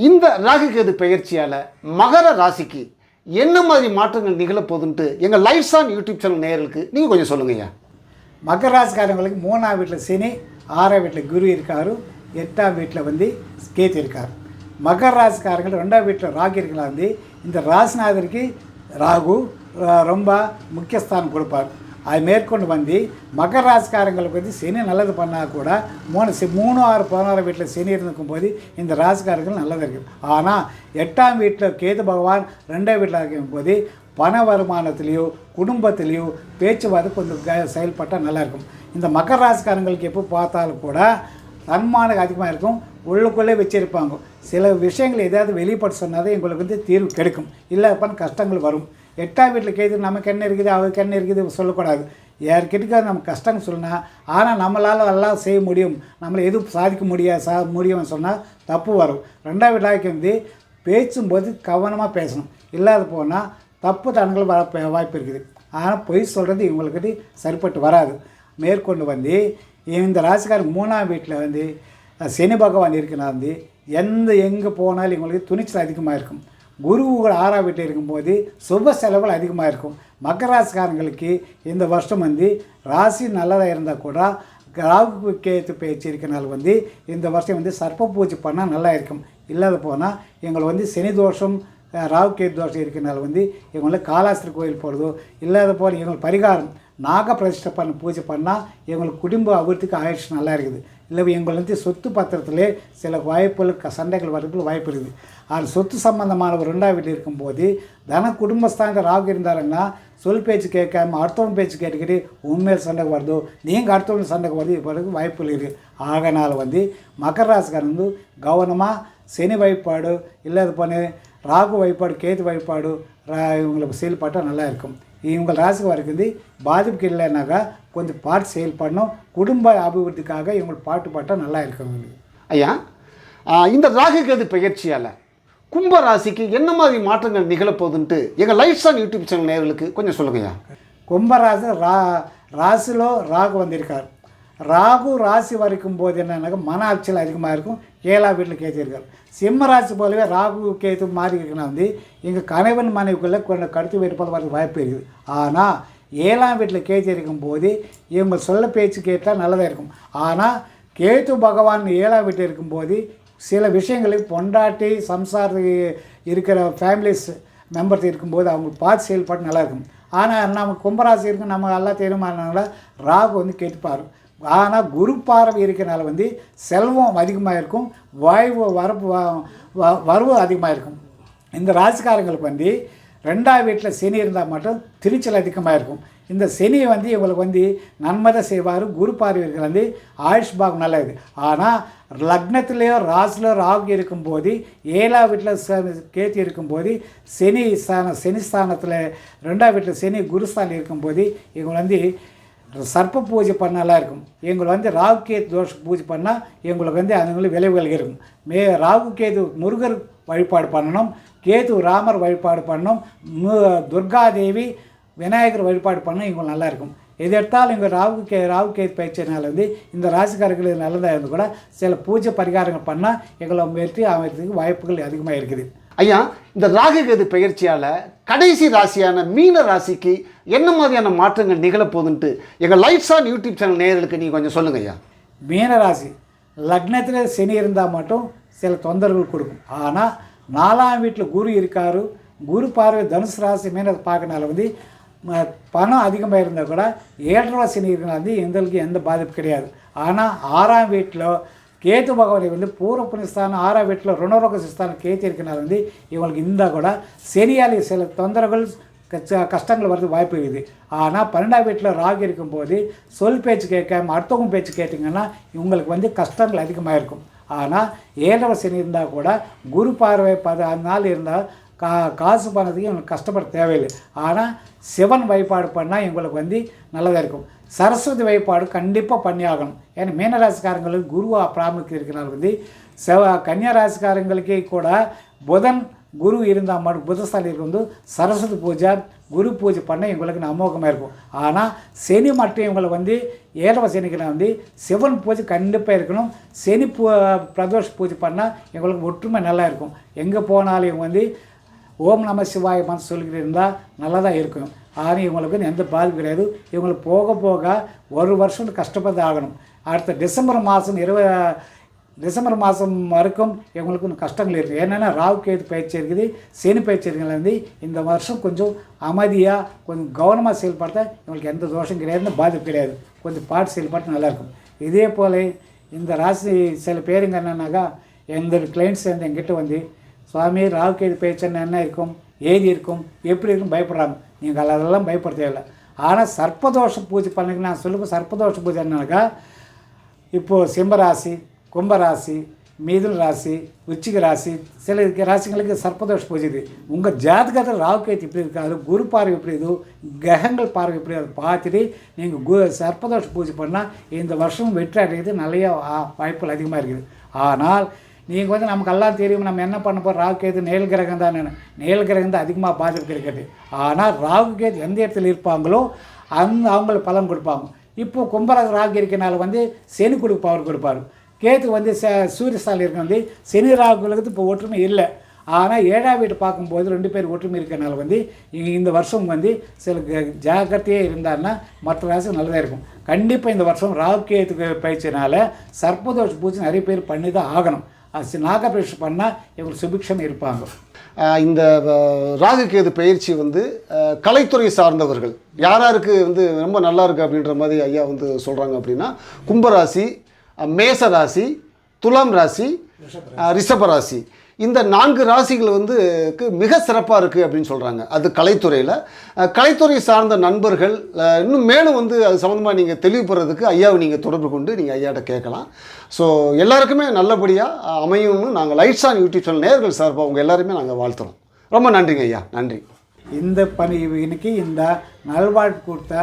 இந்த ராகு கேது பெயர்ச்சியால் மகர ராசிக்கு என்ன மாதிரி மாற்றங்கள் நிகழப்போகுதுன்ட்டு எங்கள் லைஃப் ஆன் யூடியூப் சேனல் நேயர்களுக்கு நீங்கள் கொஞ்சம் சொல்லுங்கய்யா மகர ராசிக்காரங்களுக்கு மூணாம் வீட்டில் சனி ஆறாம் வீட்டில் குரு இருக்காரு எட்டாம் வீட்டில் வந்து கேத்து இருக்கார். மகர ராசிக்காரர்கள் ரெண்டாம் வீட்டில் ராகு இருக்கலாம் வந்து இந்த ராசிநாதருக்கு ராகு ரொம்ப முக்கியஸ்தானம் கொடுப்பார். அது மேற்கொண்டு வந்து மகர ராசிக்காரங்களுக்கு வந்து சனி நல்லது பண்ணால் கூட மூணு சி மூணு ஆறு பதினாறு வீட்டில் சனி இருந்திருக்கும் போது இந்த ராசிக்காரர்கள் நல்லது இருக்குது ஆனால் எட்டாம் வீட்டில் கேது பகவான் ரெண்டாம் வீட்டில் இருக்கும் போது பண வருமானத்துலேயோ குடும்பத்திலேயோ பேச்சுவார்த்தை கொஞ்சம் க செயல்பட்டால் நல்லாயிருக்கும் இந்த மகர ராசிக்காரங்களுக்கு எப்போ பார்த்தாலும் கூட தன்மானம் அதிகமாக இருக்கும். உள்ளுக்குள்ளே வச்சுருப்பாங்க. சில விஷயங்கள் ஏதாவது வெளிப்பட்டு சொன்னாதான் எங்களுக்கு வந்து தீர்வு கிடைக்கும். இல்லை கஷ்டங்கள் வரும். எட்டாம் வீட்டில் கேது நமக்கு என்ன இருக்குது அவருக்கு என்ன இருக்குது சொல்லக்கூடாது. யார்கிட்ட நம்ம கஷ்டம்னு சொன்னால் ஆனால் நம்மளால் எல்லாம் செய்ய முடியும். நம்மளை எதுவும் சாதிக்க முடியாது சா முடியும்னு சொன்னால் தப்பு வரும். ரெண்டாம் வீட்டாக்கு வந்து பேசும்போது கவனமாக பேசணும். இல்லாத போனால் தப்பு தனங்கள் வர வாய்ப்பு இருக்குது. ஆனால் பொய் சொல்கிறது இவங்களுக்கு சரிப்பட்டு வராது. மேற்கொண்டு வந்து இந்த ராசிக்காரங்க மூணாம் வீட்டில் வந்து சனி பகவான் இருக்கிறனா வந்து எந்த எங்கே போனாலும் இவங்களுக்கு துணிச்சல் அதிகமாக இருக்கும். குருவுகள் ஆறாம் வீட்டில் இருக்கும்போது சுப செலவுகள் அதிகமாக இருக்கும். மகர ராசிக்காரங்களுக்கு இந்த வருஷம் வந்து ராசி நல்லதாக இருந்தால் கூட ராகு கேத்து பேச்சு இருக்கனால வந்து இந்த வருஷம் வந்து சர்ப்ப பூஜை பண்ணால் நல்லா இருக்கும். இல்லாத போனால் எங்களை வந்து சனி தோஷம் ராகு கேத்து தோஷம் இருக்கனால வந்து எங்களுக்கு காலாஸ்திரி கோயில் போகிறதோ இல்லாத போல எங்களுக்கு பரிகாரம் நாக பிரதிஷ்டை பண்ண பூஜை பண்ணால் எங்களுக்கு குடும்ப அபிவிருத்திக்கு ஆயிடுச்சு நல்லா இருக்குது. இல்லை எங்களுக்கு வந்து சொத்து பத்திரத்திலே சில வாய்ப்புகள் சண்டைகள் வரதுக்கு வாய்ப்பு இருக்குது. ஆனால் சொத்து சம்பந்தமான ஒரு ரெண்டாவது வீட்டில் இருக்கும்போது தன குடும்பஸ்தானத்தில் ராகு இருந்தாருன்னா சொல் பேச்சு கேட்காம அடுத்தவன் பேச்சு கேட்டுக்கிட்டு உண்மையில் சண்டைக்கு வருதோ நீங்கள் அடுத்தவன் சண்டைக்கு வருது இப்போ வாய்ப்புகள் இருக்குது. ஆகனால் வந்து மகர ராசிக்காரன் வந்து கவனமாக சனி வழிபாடு அது பண்ணு ராகு வழிபாடு கேது வழிபாடு ரா- இவங்களுக்கு செயல்பட்டால் நல்லா இருக்கும். இவங்க ராசிக்கு வரைக்கும் பாதிப்புக்கு இல்லைனாக்கா கொஞ்சம் பார்த்து செயல்படணும் குடும்ப அபிவிருத்திக்காக இவங்களுக்கு பாட்டு பாட்டால் நல்லா இருக்கும் இவங்களுக்கு ஐயா இந்த ராகு கேது பெயர்ச்சியால் கும்ப ராசிக்கு என்ன மாதிரி மாற்றங்கள் நிகழப்போகுதுன்ட்டு எங்கள் லைஃப் ஆன் யூடியூப் சேனல் நேயர்களுக்கு கொஞ்சம் சொல்லுங்கய்யா கும்பராசி ரா ராசிలో ராகு வந்திருக்கார். ராகு ராசி வரைக்கும் போது என்னன்னாக்கா மன அலைச்சல் அதிகமாக இருக்கும். ஏழாம் வீட்டில் கேட்டிருக்கார். சிம்மராசி போலவே ராகு கேத்து மாறி இருக்குன்னா வந்து எங்கள் கணவன் மனைவிக்குள்ளே கொஞ்சம் கருத்து வேறுபாடு வரது வாய்ப்பு இருக்குது. ஆனால் ஏழாம் வீட்டில் கேத்து இருக்கும்போது இவங்க சொல்ல பேச்சு கேட்டால் நல்லதாக இருக்கும். ஆனால் கேத்து பகவான் ஏழாம் வீட்டில் இருக்கும்போது சில விஷயங்களை பொண்டாட்டி சம்சாரத்துக்கு இருக்கிற ஃபேமிலிஸ் மெம்பர்ஸ் இருக்கும்போது அவங்க பார்த்து செயல்பாடு நல்லாயிருக்கும் ஆனால் நம்ம கும்பராசி இருக்கும் நம்ம எல்லாம் தெரியுமானால ராகு வந்து கேட்டுப்பார். ஆனால் குரு பார்வை இருக்கிறனால வந்து செல்வம் அதிகமாக இருக்கும் வாய்வு வரப்பு வ- வரவு அதிகமாக இருக்கும். இந்த ராசிக்காரங்களுக்கு வந்து ரெண்டாவது வீட்டில் சனி இருந்தால் மட்டும் திருச்சல் அதிகமாக இருக்கும். இந்த சனியை வந்து இவங்களுக்கு வந்து நன்மதை செய்வார் குரு பார்வை வந்து ஆயுஷ் பாகம் நல்லது. ஆனால் லக்னத்திலேயோ ராசிலோ ராகு இருக்கும்போது ஏழாவது வீட்டில் கேத்தி இருக்கும்போது சனி ஸ்தானம் சனி ஸ்தானத்தில் ரெண்டாவது வீட்டில் சனி குருஸ்தானம் இருக்கும்போது இவங்க வந்து சர்ப்ப பூஜை பண்ணலாம் இருக்கும். எங்களுக்கு வந்து ராகு கேது தோஷ பூஜை பண்ணால் எங்களுக்கு வந்து அதுங்களுக்கு விளைவுகள் இருக்கும். மே ராகு கேது முருகர் வழிபாடு பண்ணணும். கேது ராமர் வழிபாடு பண்ணணும். மு- துர்காதேவி விநாயகர் வழிபாடு பண்ணால் இவங்களுக்கு நல்லா இருக்கும். எது எடுத்தாலும் இங்கே ராகு கே ராகு கேது பயிற்சினால வந்து இந்த ராசிக்காரர்களுக்கு நல்லதாக இருந்து கூட சில பூஜை பரிகாரங்கள் பண்ணால் எங்களை வெற்றி அமைக்கிறதுக்கு வாய்ப்புகள் அதிகமாக இருக்குது. ஐயா இந்த ராகு கேது பயிற்சியால் கடைசி ராசியான மீன ராசிக்கு என்ன மாதிரியான மாற்றங்கள் நிகழப்போகுதுன்ட்டு எங்கள் லைஃப் ஆன் யூடியூப் சேனல் நேயர்களுக்கு நீங்கள் கொஞ்சம் சொல்லுங்கள் ஐயா. மீனராசி லக்னத்தில் சனி இருந்தால் மட்டும் சில தொந்தரவுகள் கொடுக்கும். ஆனால் நாலாம் வீட்டில் குரு இருக்காரு. குரு பார்வை தனுசு ராசி மீன பார்க்கறனால வந்து பணம் அதிகமாக இருந்தால் கூட ஏழரை சனி இருக்கிறனால வந்து எங்களுக்கு எந்த பாதிப்பு கிடையாது. ஆனால் ஆறாம் வீட்டில் கேத்து பகவானை வந்து பூர்வ புனிஸ்தானம் ஆறாம் வீட்டில் ருணரோக சிஸ்தானம் கேத்து இருக்கனால வந்து இவங்களுக்கு இருந்தால் கூட சனியாலே சில தொந்தரவுகள் கஷ்டங்கள் வரது வாய்ப்பு இருக்குது. ஆனால் பன்னெண்டாம் வீட்டில் ராகு இருக்கும்போது சொல் பேச்சு கேட்காம அடுத்தவங்க பேச்சு கேட்டிங்கன்னா உங்களுக்கு வந்து கஷ்டங்கள் அதிகமாக இருக்கும் ஆனால் ஏழரை சனி இருந்தால் கூட குரு பார்வை பத நாள் இருந்தால் கா காசு பணத்துக்கு இவங்களுக்கு கஷ்டப்பட தேவையில்லை. ஆனால் சிவன் வழிபாடு பண்ணால் எங்களுக்கு வந்து நல்லதாக இருக்கும். சரஸ்வதி வழிபாடு கண்டிப்பாக பண்ணி ஆகணும் ஏன்னா மீனராசிக்காரங்களுக்கு குருவா பிராமுக்கியம் இருக்கிறனால வந்து செவ கன்னியா ராசிக்காரங்களுக்கே கூட புதன் குரு இருந்தால் மட்டும் புதஸ்தானி வந்து சரஸ்வதி பூஜை குரு பூஜை பண்ண எங்களுக்கு அமோகமாக இருக்கும். ஆனால் சனி மட்டும் இவங்களை வந்து ஏழவ சனிக்கிழமை வந்து சிவன் பூஜை கண்டிப்பாக இருக்கணும். சனி பூ பிரதோஷ பூஜை பண்ணால் எங்களுக்கு ஒற்றுமை நல்லா இருக்கும். எங்கே போனாலும் இவங்க வந்து ஓம் நம சிவாய மனசு சொல்லிக்கிட்டு இருந்தால் நல்லா தான் இருக்கும். ஆனால் இவங்களுக்கு எந்த பாதிப்பு கிடையாது. இவங்களுக்கு போக போக ஒரு வருஷம் கஷ்டப்பட்டு ஆகணும். அடுத்த டிசம்பர் மாதம் இருபது டிசம்பர் மாதம் வரைக்கும் எங்களுக்கு கஷ்டங்கள் இருக்குது என்னென்னா ராகு கேது பயிற்சி இருக்குது சனி பயிற்சி வந்து இந்த வருஷம் கொஞ்சம் அமைதியாக கொஞ்சம் கவனமாக செயல்படுத்த எங்களுக்கு எந்த தோஷம் கிடையாது பாதிப்பு கிடையாது. கொஞ்சம் பாட்டு செயல்பாட்டு நல்லாயிருக்கும் இதே போல் இந்த ராசி சில பேருங்க என்னன்னாக்கா எந்த கிளைண்ட்ஸ் வந்து எங்கிட்ட வந்து சுவாமி ராகு கேது பயிற்சின்னு என்ன இருக்கும்? ஏதி இருக்கும்? எப்படி இருக்கும் பயப்படுறாங்க. நீங்கள் அதெல்லாம் பயப்பட தேவையில்லை ஆனால் சர்ப்பதோஷ பூஜை பண்ணுங்க நான் சொல்லுவேன் சர்ப்பதோஷ பூஜை என்னன்னாக்கா இப்போது சிம்மராசி கும்பராசி மிதுன ராசி உச்சிக ராசி சில இருக்க ராசிங்களுக்கு சர்ப்பதோஷ் பூஜை இது. உங்கள் ஜாதகத்தில் ராகுகேத்து எப்படி இருக்காது குரு பார்வை எப்படி இது கிரகங்கள் பார்வை எப்படி அதை பார்த்துட்டு நீங்கள் கு சர்ப்பதோஷ பூஜை பண்ணால் இந்த வருஷம் வெற்றி அடைகிறது நிறைய வாய்ப்புகள் அதிகமாக இருக்குது. ஆனால் நீங்கள் வந்து நமக்கு எல்லாம் தெரியும் நம்ம என்ன பண்ண போகிறோம் ராகு கேது நேல் கிரகம் தான் நேல் கிரகம் தான் அதிகமாக பாதிப்பு இருக்கிறது ஆனால் ராகு கேது எந்த இடத்துல இருப்பாங்களோ அந்த அவங்களுக்கு பலன் கொடுப்பாங்க. இப்போ கும்பராக ராகு இருக்கனால வந்து சனி கொடுப்பவர் கொடுப்பார். கேத்து வந்து ச சூரிய இருக்க. வந்து சனி ராகுகளுக்கு இப்போ ஒற்றுமை இல்லை. ஆனால் ஏழாம் வீட்டு பார்க்கும்போது ரெண்டு பேர் ஒற்றுமை இருக்கனால வந்து இந்த வருஷம் வந்து சில ஜாக்கிரதையாக ஜாக்கிரதையே இருந்தாருன்னா மற்ற ராசி நல்லதாக இருக்கும். கண்டிப்பாக இந்த வருஷம் ராகு கேத்துக்கு பயிற்சினால சர்ப்பதோஷ பூஜை நிறைய பேர் பண்ணி தான் ஆகணும். அது நாகபிரேஷ் பண்ணால் இவங்களுக்கு சுபிக்ஷம் இருப்பாங்க. இந்த ஆஹ், ராகு பயிற்சி வந்து கலைத்துறை சார்ந்தவர்கள். யாராருக்கு வந்து ரொம்ப நல்லா இருக்குது அப்படின்ற மாதிரி ஐயா வந்து சொல்கிறாங்க அப்படின்னா கும்பராசி மேச ராசி துலாம் ராசி ஆஹ், ரிஷப ராசி. இந்த நான்கு ராசிகள் வந்து மிக சிறப்பாக இருக்குது அப்படின்னு சொல்கிறாங்க அது கலைத்துறையில். கலைத்துறை சார்ந்த நண்பர்கள் இன்னும் மேலும் வந்து அது சம்மந்தமாக நீங்கள் தெளிவுபடுறதுக்கு ஐயாவை நீங்கள் தொடர்பு கொண்டு நீங்கள் ஐயாட்ட கேட்கலாம். ஸோ எல்லாருக்குமே நல்லபடியாக அமையும்னு நாங்கள் லைட்ஸ் ஆன் யூடியூப் சேனல் நேர்கள் சார்பாக உங்கள் எல்லாருமே நாங்கள் வாழ்த்துறோம். ரொம்ப நன்றிங்க ஐயா. நன்றி. இந்த பணி இன்னைக்கு இந்த நல்வாழ்வு கொடுத்த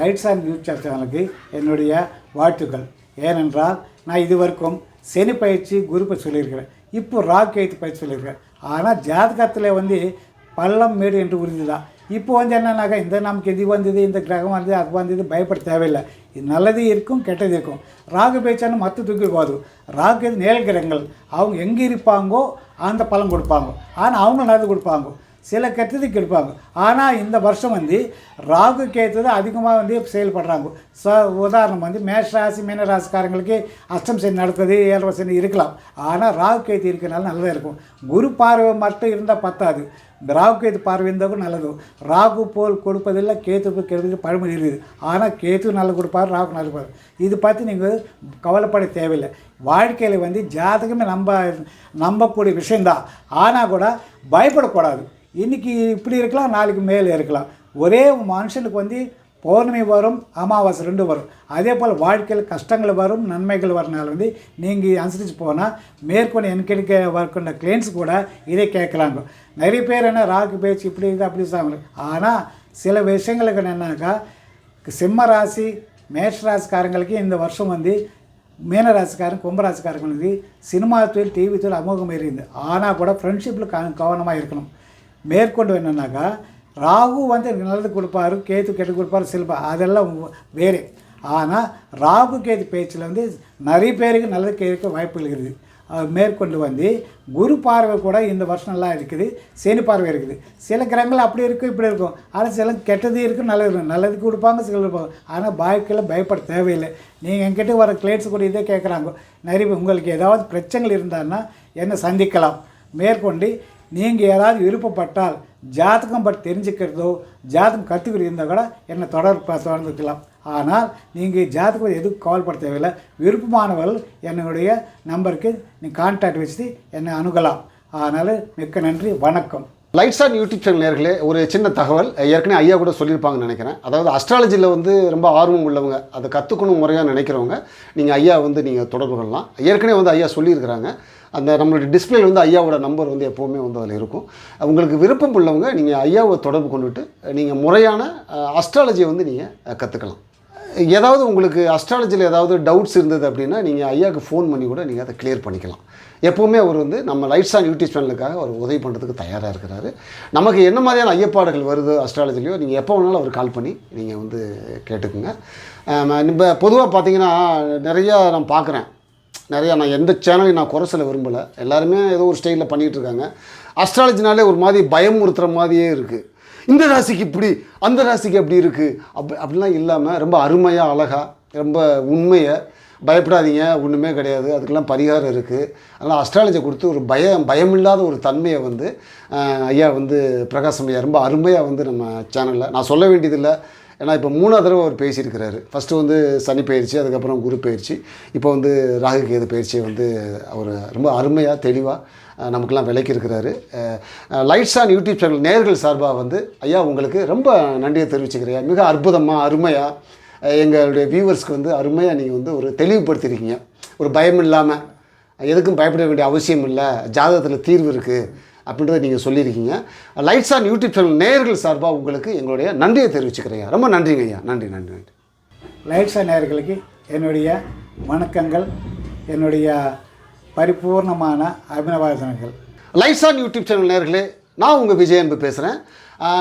லைட்ஸ் ஆன் யூடியூப் சேனலுக்கு என்னுடைய வாழ்த்துக்கள். ஏனென்றால் நான் இதுவரைக்கும் சனி பயிற்சி குருப்பை சொல்லியிருக்கிறேன். இப்போ ராக் எய்த்து பயிற்சி சொல்லியிருக்கிறேன். ஆனால் ஜாதகத்தில் வந்து பள்ளம் மேடு என்று உறுதி இப்போ வந்து என்னன்னாக்கா இந்த நமக்கு இது வந்தது இந்த கிரகம் வந்தது அது வந்தது பயப்பட தேவையில்லை. இது நல்லது இருக்கும் கெட்டது இருக்கும். ராகு பேச்சான்னு மற்ற தூக்கி போகாது. ராகு இது நேல் கிரகங்கள். அவங்க எங்கே இருப்பாங்கோ அந்த பழம் கொடுப்பாங்க. ஆனால் அவங்க நல்லது கொடுப்பாங்க. சில கெட்டதுக்கு எடுப்பாங்க. ஆனால் இந்த வருஷம் வந்து ராகு கேத்தது அதிகமாக வந்து செயல்படுறாங்க. ஸோ உதாரணம் வந்து மேஷ ராசி மீன ராசிக்காரங்களுக்கு அஷ்டம் சனி நடத்துறது ஏழரை சனி இருக்கலாம். ஆனால் ராகு கேத்து இருக்கிறனால நல்லதாக இருக்கும். குரு பார்வை மட்டும் இருந்தால் பத்தாது. ராகு கேத்து பார்வை இருந்தால் கூட நல்லது. ராகு போல் கொடுப்பதில்லை கேத்து போல் கெடுப்பது பழமொழி இருக்குது. ஆனால் கேத்து நல்லா கொடுப்பார் ராகு நல்லா கொடுப்பார். இது பற்றி நீங்கள் கவலைப்பட தேவையில்லை. வாழ்க்கையில் வந்து ஜாதகமே நம்ப நம்பக்கூடிய விஷயந்தான் ஆனால் கூட பயப்படக்கூடாது. இன்றைக்கி இப்படி இருக்கலாம் நாளைக்கு மேலே இருக்கலாம். ஒரே மனுஷனுக்கு வந்து பௌர்ணமி வரும் அமாவாசை ரெண்டும் வரும். அதே போல் வாழ்க்கையில் கஷ்டங்கள் வரும் நன்மைகள் வரனால வந்து நீங்கள் அனுசரித்து போனால் மேற்கொண்டு எனக்கு கிடைக்க வரக்கூடிய கிளைண்ட்ஸ் கூட இதை கேட்கலாங்க. நிறைய பேர் என்ன ராகு பேச்சு இப்படி இருக்குது அப்படி சொல்லுவாங்க ஆனால் சில விஷயங்களுக்கு என்னன்னாக்கா சிம்ம ராசி மேஷ ராசிக்காரங்களுக்கு இந்த வருஷம் வந்து மீனராசிக்காரன் கும்பராசிக்காரங்களுக்கு சினிமா தொழில் டிவி தொழில் அமோகம் இருந்தது ஆனால் கூட ஃப்ரெண்ட்ஷிப்பில் க கவனமாக இருக்கணும். மேற்கொண்டு என்னன்னாக்கா ராகு வந்து நல்லது கொடுப்பாரு கேத்து கெட்டு கொடுப்பாரு சிலப்பா அதெல்லாம் வேறு. ஆனால் ராகு கேது பேச்சில் வந்து நிறைய பேருக்கு நல்லது கேட்க வாய்ப்பு இருக்குது. அது மேற்கொண்டு வந்து குரு பார்வை கூட இந்த வருஷம் நல்லா இருக்குது சனி பார்வை இருக்குது. சில கிரகங்கள் அப்படி இருக்கும் இப்படி இருக்கும். ஆனால் சில கெட்டது இருக்கும் நல்லது இருக்கும். நல்லது கொடுப்பாங்க சில இருப்பாங்க ஆனால் பாய்க்கெல்லாம் பயப்பட தேவையில்லை. நீங்கள் என்கிட்ட வர கிளைண்ட்ஸ் கூட இதே கேட்குறாங்க. நிறைய பேர் உங்களுக்கு ஏதாவது பிரச்சனைகள் இருந்தான்னா என்னை சந்திக்கலாம். மேற்கொண்டு நீங்கள் யாராவது விருப்பப்பட்டால் ஜாதகம் பட் தெரிஞ்சுக்கிறதோ ஜாதகம் கற்றுக்கிட்டு இருந்தால் கூட என்னை தொடர் தொடர்ந்துக்கலாம். ஆனால் நீங்கள் ஜாதகம் எதுவும் கவலைப்பட தேவையில்லை. விருப்பமானவர்கள் என்னுடைய நம்பருக்கு நீங்கள் கான்டாக்ட் வச்சு என்னை அணுகலாம். அதனால் மிக்க நன்றி வணக்கம். லைட்ஸ் ஆன் யூடியூப் சேனல் நேர்களே ஒரு சின்ன தகவல். ஏற்கனவே ஐயா கூட சொல்லியிருப்பாங்கன்னு நினைக்கிறேன். அதாவது அஸ்ட்ராலஜியில் வந்து ரொம்ப ஆர்வம் உள்ளவங்க அதை கற்றுக்கணும் முறையாக நினைக்கிறவங்க நீங்கள் ஐயா வந்து நீங்கள் தொடர்பு கொள்ளலாம். ஏற்கனவே வந்து ஐயா சொல்லியிருக்கிறாங்க. அந்த நம்மளுடைய டிஸ்பிளேல வந்து ஐயாவோட நம்பர் வந்து எப்போவுமே வந்து அதில் இருக்கும். உங்களுக்கு விருப்பம் உள்ளவங்க நீங்கள் ஐயாவை தொடர்பு கொண்டுட்டு நீங்கள் முறையான அஸ்ட்ராலஜியை வந்து நீங்கள் கற்றுக்கலாம் ஏதாவது உங்களுக்கு அஸ்ட்ராலஜியில் ஏதாவது டவுட்ஸ் இருந்தது அப்படின்னா நீங்கள் ஐயாவுக்கு ஃபோன் பண்ணி கூட நீங்கள் அதை கிளியர் பண்ணிக்கலாம். எப்போவுமே அவர் வந்து நம்ம லைட்ஸ் ஆன் யூடியூப் சேனலுக்காக அவர் உதவி பண்ணுறதுக்கு தயாராக இருக்கிறாரு. நமக்கு என்ன மாதிரியான ஐயப்பாடுகள் வருது அஸ்ட்ராலஜிலையோ நீங்கள் எப்போ வேணாலும் அவர் கால் பண்ணி நீங்கள் வந்து கேட்டுக்குங்க. இப்போ பொதுவாக பார்த்தீங்கன்னா நிறையா நான் பார்க்குறேன் நிறையா நான் எந்த சேனலையும் நான் குறை சொல்ல விரும்பலை. எல்லாருமே ஏதோ ஒரு ஸ்டைலில் பண்ணிகிட்டு இருக்காங்க. அஸ்ட்ராலஜினாலே ஒரு மாதிரி பயமுறுத்துகிற மாதிரியே இருக்குது இந்த ராசிக்கு இப்படி அந்த ராசிக்கு அப்படி இருக்குது அப்படி அப்படிலாம் இல்லாமல் ரொம்ப அருமையாக அழகாக ரொம்ப உண்மையை பயப்படாதீங்க. ஒன்றுமே கிடையாது. அதுக்கெல்லாம் பரிகாரம் இருக்குது அதனால் அஸ்ட்ராலஜி கொடுத்து ஒரு பயம் பயமில்லாத ஒரு தன்மையை வந்து ஐயா வந்து பிரகாசம் ஐயா ரொம்ப அருமையாக வந்து நம்ம சேனலில் நான் சொல்ல வேண்டியதில்லை. ஏன்னா இப்போ மூணாவது தடவை அவர் பேசியிருக்கிறாரு. ஃபஸ்ட்டு வந்து சனி பயிற்சி அதுக்கப்புறம் குரு பயிற்சி. இப்போ வந்து ராகு கேது பயிற்சியை வந்து அவர் ரொம்ப அருமையாக தெளிவாக நமக்கெல்லாம் விளக்கியிருக்கிறாரு லைட்ஸ் ஆன் யூடியூப் சேனல் நேர்கள் சார்பாக வந்து ஐயா உங்களுக்கு ரொம்ப நன்றியை தெரிவிச்சுக்கிறேன். மிக அற்புதமாக அருமையாக எங்களுடைய வியூவர்ஸ்க்கு வந்து அருமையாக நீங்கள் வந்து ஒரு தெளிவுபடுத்தியிருக்கீங்க. ஒரு பயம் இல்லாமல் எதுக்கும் பயப்பட வேண்டிய அவசியம் இல்லை. ஜாதகத்தில் தீர்வு இருக்குது அப்படின்றத நீங்கள் சொல்லியிருக்கீங்க. லைட்ஸ் ஆன் யூடியூப் சேனல் நேயர்கள் சார்பாக உங்களுக்கு எங்களுடைய நன்றியை தெரிவிச்சுக்கிறேன். ரொம்ப நன்றிங்க ஐயா. நன்றி நன்றி நன்றி. லைட்ஸா நேயர்களுக்கு என்னுடைய வணக்கங்கள் என்னுடைய பரிபூர்ணமான அபிநவாதனங்கள் லைட்ஸ் ஆன் யூடியூப் சேனல் நேர்களே நான் உங்கள் விஜய் அன்பு பேசுகிறேன்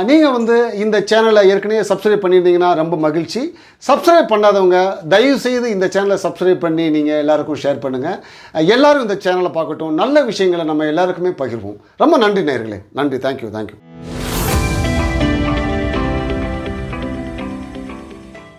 நீங்கள் வந்து இந்த சேனலை ஏற்கனவே சப்ஸ்கிரைப் பண்ணியிருந்தீங்கன்னா ரொம்ப மகிழ்ச்சி. சப்ஸ்கிரைப் பண்ணாதவங்க தயவுசெய்து இந்த சேனலை சப்ஸ்கிரைப் பண்ணி நீங்கள் எல்லாருக்கும் ஷேர் பண்ணுங்கள் எல்லாரும் இந்த சேனலை பார்க்கட்டும். நல்ல விஷயங்களை நம்ம எல்லாருக்குமே பகிர்வோம். ரொம்ப நன்றி நேர்களே நன்றி. Thank you thank you